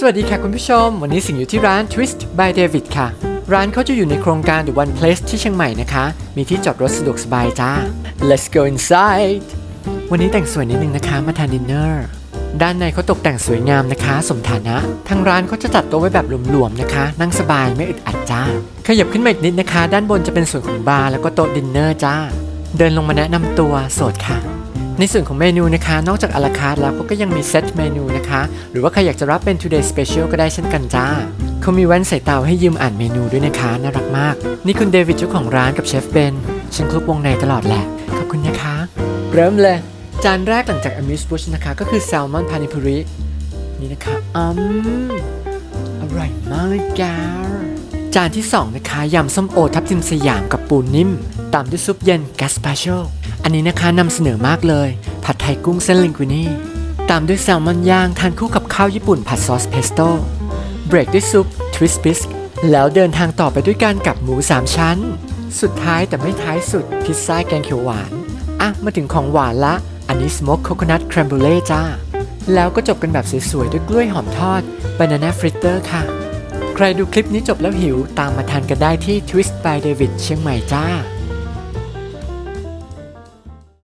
สวัสดีค่ะคุณผู้ชม วันนี้สิงอยู่ที่ร้าน Twist by David ค่ะ ร้านเขาจะอยู่ในโครงการ The One Place ที่เชียงใหม่นะคะ มีที่จอดรถสะดวกสบายจ้า Let's go inside วันนี้แต่งสวยนิดนึงนะคะ มาทานดินเนอร์ด้านในเขาตกแต่งสวยงามนะคะ สมฐานะ ทางร้านเขาจะจัดโต๊ะไว้แบบหลวมๆนะคะ นั่งสบายไม่อึดอัดจ้า ขยับขึ้นมาอีกนิดนะคะ ด้านบนจะเป็นส่วนของบาร์แล้วก็โต๊ะดินเนอร์จ้า เดินลงมาแนะนำตัวโสดค่ะ ในส่วนของเมนูนะคะ นอกจากอลาคาร์ทแล้วเขาก็ยังมีเซตเมนูนะคะ หรือว่าใครอยากจะรับเป็น today special ก็ได้เช่นกันจ้าเขามีแว่นใส่ตาให้ยืมอ่านเมนูด้วยนะคะ น่ารักมาก นี่คุณเดวิดเจ้าของร้านกับเชฟเบนฉันคลุกวงในตลอดแหละ ขอบคุณนะคะ เริ่มเลย จานแรกหลังจาก amuse bush นะคะ ก็คือแซลมอนพานิพุรินี่นะคะอืมอร่อยมากเลยแกจานที่ 2 นะคะยำส้มโอทับทิมสยามกับปูนิ่ม ตามด้วยซุปเย็นแกสปาโช อันนี้นะคะนำเสนอมากเลย ผัดไทยกุ้งเส้นลิงกุนี่ตามด้วยแซลมอนย่างทานคู่กับข้าวญี่ปุ่นผัดซอสเพสโต้เบรกด้วยซุปทวิสปิสแล้วเดินทางต่อไปด้วยการกับหมู3ชั้น สุดท้ายแต่ไม่ท้ายสุด พิซซ่าแกงเขียวหวาน อะ มาถึงของหวานละ อันนี้สโมกโคโคนัทคร m มบูเล่จ้า แล้วก็จบกันแบบสวยๆ ด้วยกล้วยหอมทอดบานาน่าฟริตเตอร์ค่ะ ใครดูคลิปนี้จบแล้วหิว ตามมาทานกันได้ที่ Twist by David เชียงใหม่จ้า